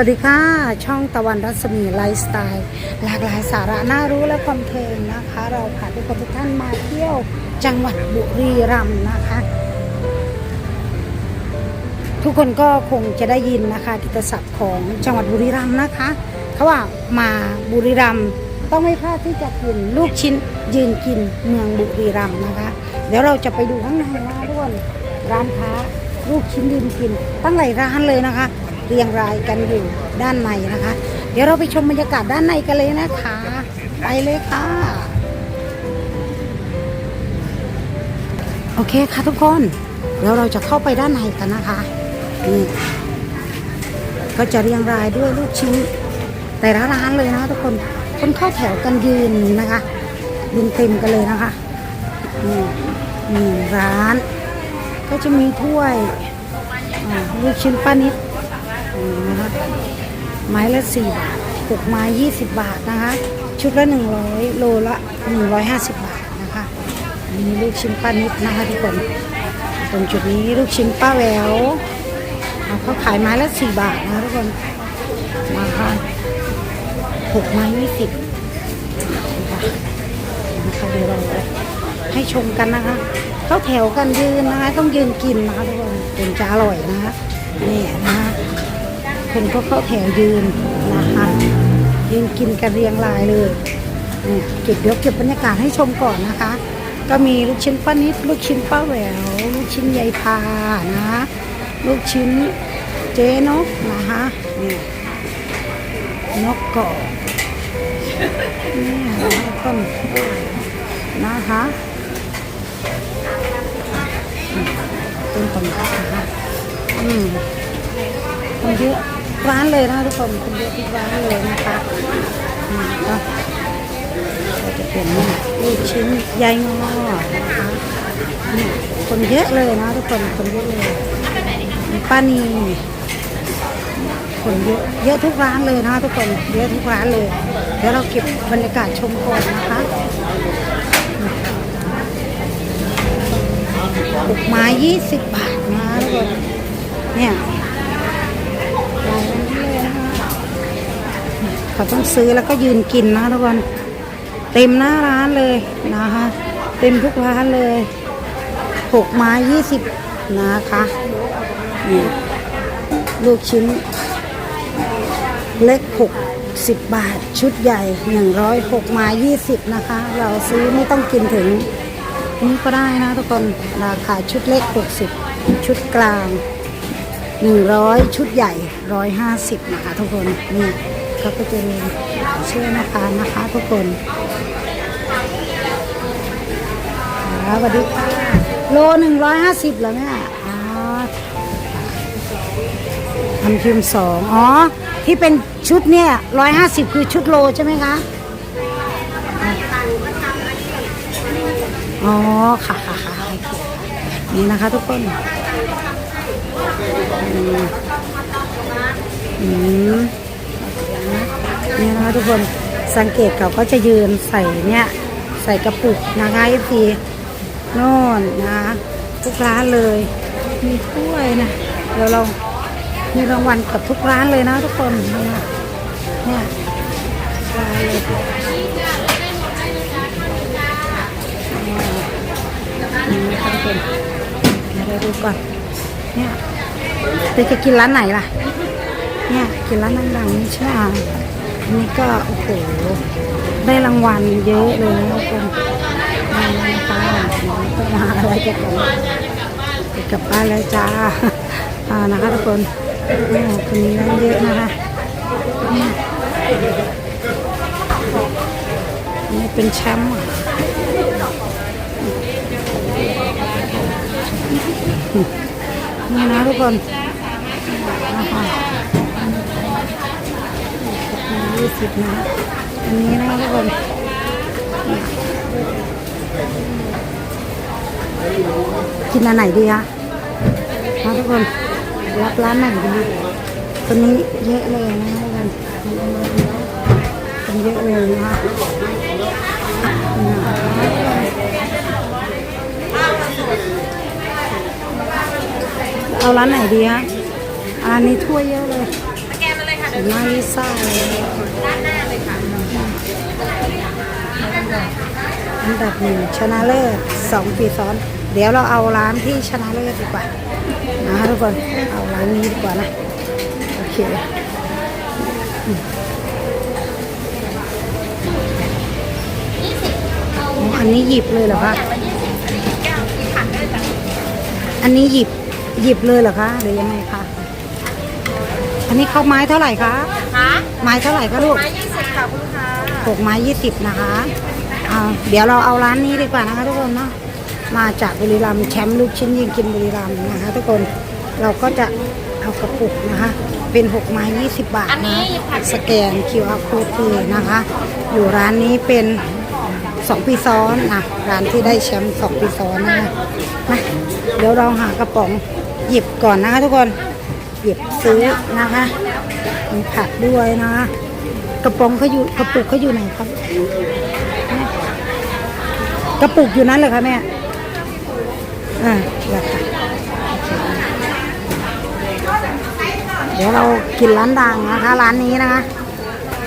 วัสดีค่ะ ช่องตะวันรัศมีไลฟ์สไตล์ หลากหลายสาระน่ารู้และความเพลินนะคะ เราพาทุกคนทุกท่านมาเที่ยวจังหวัดบุรีรัมย์นะคะ ทุกคนก็คงจะได้ยินนะคะกิตศัพท์ของจังหวัดบุรีรัมย์นะคะเขาว่ามาบุรีรัมย์ต้องไม่พลาดที่จะกินลูกชิ้นยืนกินเมืองบุรีรัมย์นะคะ เดี๋ยวเราจะไปดูข้างในนะทุกคนร้านค้าลูกชิ้นยืนกินตั้งหลายร้านเลยนะคะ เรียงรายกันอยู่ด้านในนะคะ เดี๋ยวเราไปชมบรรยากาศด้านในกันเลยนะคะ ไปเลยค่ะ โอเคค่ะทุกคนเดี๋ยวเราจะเข้าไปด้านในกันนะคะนี่ก็จะเรียงรายด้วยลูกชิ้น แต่ละร้านเลยนะทุกคนคนเข้าแถวกันยืนนะคะยืนเต็มกันเลยนะคะนี่นี่ร้าน ก็จะมีถ้วยลูกชิ้นป้านิด นี่นะคะไม้ละสี่บาทหกไม้ยี่สิบบาทนะคะ ชุดละหนึ่งร้อยโลละหนึ่งร้อยห้าสิบบาทนะคะมีลูกชิ้นป้านิดนะคะทุกคนตรงจุดนี้ลูกชิ้นป้าแววเขาขายไม้ละสี่บาทนะทุกคนมาค่ะหกไม้ยี่สิบนะคะนะคะเดี๋ยวเราให้ชมกันนะคะเข้าแถวกันยืนนะคะ ต้องยืนกินนะคะทุกคนถึงจะอร่อยนะคะนี่นะคะ คนก็เข้าแถวยืนนะคะยืนกินกันเรียงรายเลยเนี่ยเก็บเดี๋ยวเก็บบรรยากาศให้ชมก่อนนะคะ ก็มีลูกชิ้นป้านิด ลูกชิ้นป้าแหวว ลูกชิ้นยายพานะ ลูกชิ้นเจ๊นกนะคะเนี่ยนกกรอบนี่ต้นนะคะต้นตำรับนะคะอืมคนเยอะ ร้านเลยนะทุกคนคนเยอะทุกร้านเลยนะคะอืมก็ก็จะเป็นนี่ลูกชิ้นใยายงอนะคะนี่คนเยอะเลยนะทุกคนคนเยอะเลยป้านีคนเยอะเยอะทุกร้านเลยนะทุกคนเยอะทุกร้านเลยเดี๋ยวเราเก็บบรรยากาศชมก่อนนะคะหกไม้ยี่สิบบาทนะทุกคนเนี่ยหลายร้านเลยนะคะ เขาต้องซื้อแล้วก็ยืนกินนะทุกคนเต็มหน้าร้านเลยนะคะ เต็มทุกร้านเลยหกไม้ยี่สิบนะคะนี่ลูกชิ้น เล็กหกสิบบาทชุดใหญ่หนึ่งร้อยหกไม้ยี่สิบนะคะ เราซื้อไม่ต้องกินถึงนี่ก็ได้นะทุกคนราคาชุดเล็กหกสิบชุดกลางหนึ่งร้อยชุดใหญ่ร้อยห้าสิบนะคะทุกคนนี่ เขาก็จะเรีเชื่อนะคะนะคะทุกคนสวัสดีค่ะโลหนึ่งร้อยห้าสิบเหรอแม่อ๋อทำพิมพ์สองอ๋อ ที่เป็นชุดเนี่ยร้อยห้าสิบคือชุดโลใช่ไหมคะอ๋อค่ะค่ะค่ะนี่นะคะทุกคนอืม นี่นะคะทุกคนสังเกตเขาก็จะยืนใส่เนี่ยใส่กระปุกนะคะพีโน่นนะทุกร้านเลย มีถ้วยนะเดี๋ยวเรามีรางวัลกับทุกร้านเลยนะทุกคนเนี่ยเนี่ยร้านเลยนี่นะคะทุกคนเดี๋ยวเราดูก่อนเนี่ยเดี๋ยวจะกินร้านไหนล่ะเนี่ยกินร้านดังๆนี่ใช่ไหม นนี้ก็โอ้โหได้รางวัลเยอะเลยนะทุกคนนี่นะคะก็มาอะไรกันก่อนกลับบ้านแล้วจ้าอ่านะคะทุกคนคนนี้นั่งเยอะนะคะนี่เป็นแชมป์นี่นะทุกคน ยี่สิบนะอันนี้นะทุกคนกินอันไหนดีคะมาทุกคนรับร้านไหนดีตัวนี้เยอะเลยนะทุกคนคนเยอะเลยนะคะเอาร้านไหนดีคะอันนี้ถ้วยเยอะเลย สแกนมาเลยค่ะหน้าลิซ่าเลยด้านหน้าเลยค่ะอันดับหนึ่งชนะเลิศสองปีซ้อน เดี๋ยวเราเอาร้านที่ชนะเลิศดีกว่านะคะทุกคนเอาร้านนี้ดีกว่านะโอเคอันนี้หยิบเลยเหรอคะอย่างละยี่สิบแก้วที่ผัดได้จ้ะอันนี้หยิบหยิบเลยเหรอคะหรือยังไงคะ นนี้เขาไม้เท่าไหร่คะคะไม้เท่าไหร่คะลูกไม้ยี่สิบค่ะคุณลูกค้าหกไม้ยี่สิบนะคะเอาเดี๋ยวเราเอาร้านนี้ดีกว่านะคะทุกคนเนาะมาจากบุรีรัมย์แชมป์ลูกชิ้นยิงกินบุรีรัมย์นะคะ ทุกคนเราก็จะเอากระปุกนะคะ เป็นหกไม้ยี่สิบบาทอันนะนี้คะผัดสแกน QR code เลยนะคะ อยู่ร้านนี้เป็นสองปีซ้อนอะร้านที่ได้แชมป์สองปีซ้อนนะคะมาเดี๋ยวเราหากระป๋องหยิบก่อนนะคะทุกคน หยิบซื้อนะคะมีผักด้วยนะ กระป๋องเขาอยู่กระปุกเขาอยู่ไหนครับ กระปุกอยู่นั้นเลยคะแม่ อ่าราคาเดี๋ยวเรากินร้านดังนะคะ ร้านนี้นะคะ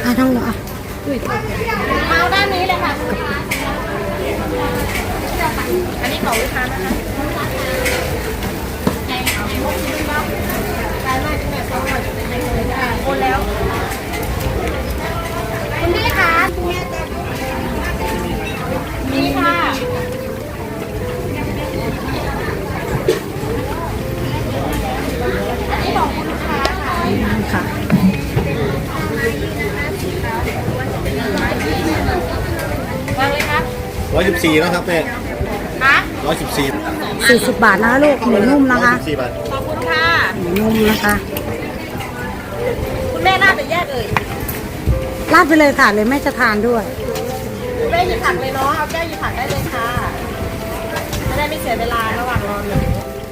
อะน้องหนูอะเมาด้านนี้เลยค่ะอันนี้ของลูกค้านะคะโอนแล้ว คุณพี่คะนี่ค่ะ อันนี้ของคุณลูกค้าค่ะ ค่ะ วางเลยครับ ร้อยสิบสี่นะครับแม่คะร้อยสิบสี่40บาทนะคะลูกหมูนุ่มนะคะสิบสี่บาทขอบคุณค่ะหมูนุ่มนะคะ คุณแม่น่าจะแยกเอ่ยราดไปเลยค่ะเลยแม่จะทานด้วยคุณแม่หยิบผักเลยเนาะเอาแก้วหยิบผักได้เลยค่ะจะได้ไม่เสียเวลาระหว่างรอหนู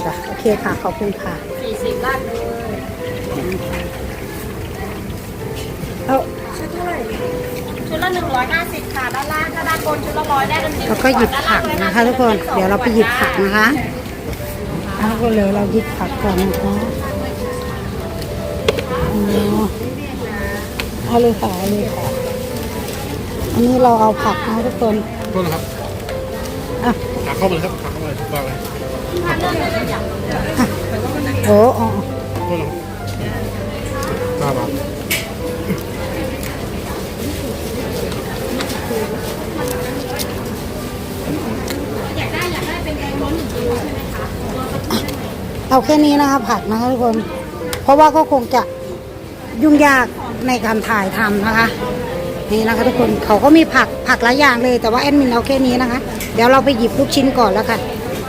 จ้ะโอเคค่ะขอบคุณค่ะสี่สิบราดเลยเอาชุดเท่าไหร่ ชุดละหนึ่งร้อยห้าสิบค่ะด้านล่างถ้าด้านบนชุดละร้อยได้กันจริงแล้วก็หยิบผักนะคะทุกคน เดี๋ยวเราไปหยิบผักนะคะเอาก็เลยเราหยิบผักก่อนนะคะอ๋อเอาเลยค่ะเอาเลยค่ะ อันนี้เราเอาผักนะทุกคนโทษนะครับอะขาเข้ามาเลยครับขาเข้ามาเลยว่าไงโอ้อ๋อ แค่นี้นะคะผักนะคะทุกคน เพราะว่าก็คงจะยุ่งยากในการถ่ายทำนะคะ นี่นะคะทุกคนเขาก็มีผักผักหลายอย่างเลยแต่ว่าแอดมินเอาแค่นี้นะคะ เดี๋ยวเราไปหยิบลูกชิ้นก่อนแล้วค่ะ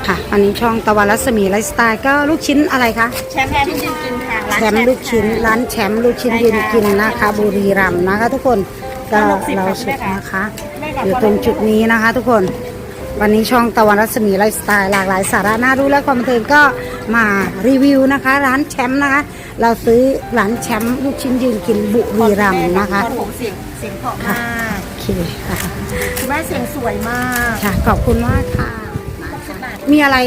ค่ะ อันนี้ช่องตะวันรัศมีไลฟ์สไตล์ก็ลูกชิ้นอะไรคะแชมป์แพนที่กินค่ะร้านแชมป์ลูกชิ้นร้านแชมป์ลูกชิ้นยืนกินนะคะบุรีรัมย์นะคะ ทุกคนก็เราสุดนะคะอยู่ตรงจุดนี้นะคะ ทุกคน วันนี้ช่องตะวันรัศมีไลฟ์สไตล์หลากหลายสาระน่ารู้และความบันเทิงก็ มารีวิวนะคะ ร้านแชมป์นะคะ เราซื้อร้านแชมป์ลูกชิ้นยืนกินบุรีรัมย์นะคะโอ้โหเสียงเสียงเพราะมากโอเคค่ะคุณแม่เสียงสวยมากค่ะขอบคุณมากค่ะสิบบาทมีอะไร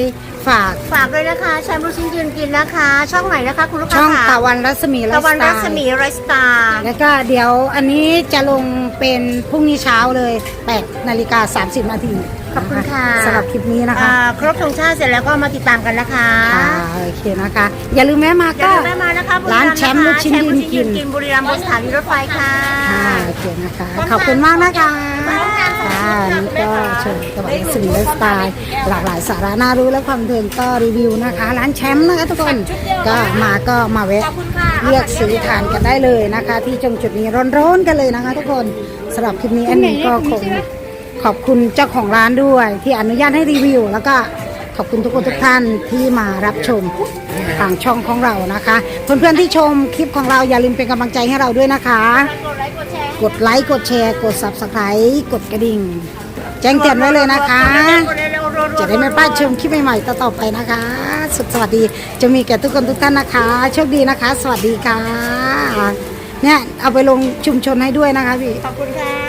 ฝากฝากด้วยนะคะแชมป์ลูกชิ้นยืนกินนะคะ ช่องไหนนะคะคุณลูกค้าช่องค่ะตะวันรัศมีไลตะฟ์วันสไตรัศล์มีไรสตาร์แล้วก็เดี๋ยวอันนี้จะลงเป็นพรุ่งนี้เช้าเลย8นาฬิกา30นาที ขอบคุณค่ะสำหรับคลิปนี้นะคะ อ่าครบธงชาติเสร็จแล้วก็มาติดตามกันนะคะค่ะโอเคนะคะ อย่าลืมแม่มาอย่าก็ ลืมแม่มานะคะบุร้านรัมย์แชมป์ลูกชิ้นแชมป์ยืลูนกกิชิ้นนยืนกินบุรีรัมย์บนสถานีรถไฟค่ะ ค่ะโอเคนะคะ ขอบคุณมากนะคะค่ะนี่ก็ชมตะวันสื่อและสไตล์หลากหลายสาระน่ารู้และความบันเทิงก็รีวิวนะคะ ร้านแชมป์นะคะทุกคนก็มาก็มาแวะขอบคุณค่ะเลือกซื้อทานกันได้เลยนะคะ ที่จงจุดนี้ร้อนๆกันเลยนะคะ ทุกคนสำหรับคลิปนี้แอนนี่ก็คง ขอบคุณเจ้าของร้านด้วย ที่อนุญาตให้รีวิว แล้วก็ขอบคุณทุกคนทุกท่านที่มารับชมทางช่องของเรานะคะเพื่อนๆที่ชมคลิปของเราอย่าลืมเป็นกำลังใจให้เราด้วยนะคะกดไลค์กดแชร์กดไลค์กดแชร์กด subscribe กดกระดิ่ง แจ้งเตือนไว้เลยนะคะ จะได้ไม่พลาดชมคลิปใหม่ๆต่อๆไปนะคะ สุดสวัสดีจะมีแก่ทุกคนทุกท่านนะคะโชคดีนะคะ สวัสดีค่ะเนี่ยเอาไปลงชุมชนให้ด้วยนะคะพี่ขอบคุณค่ะ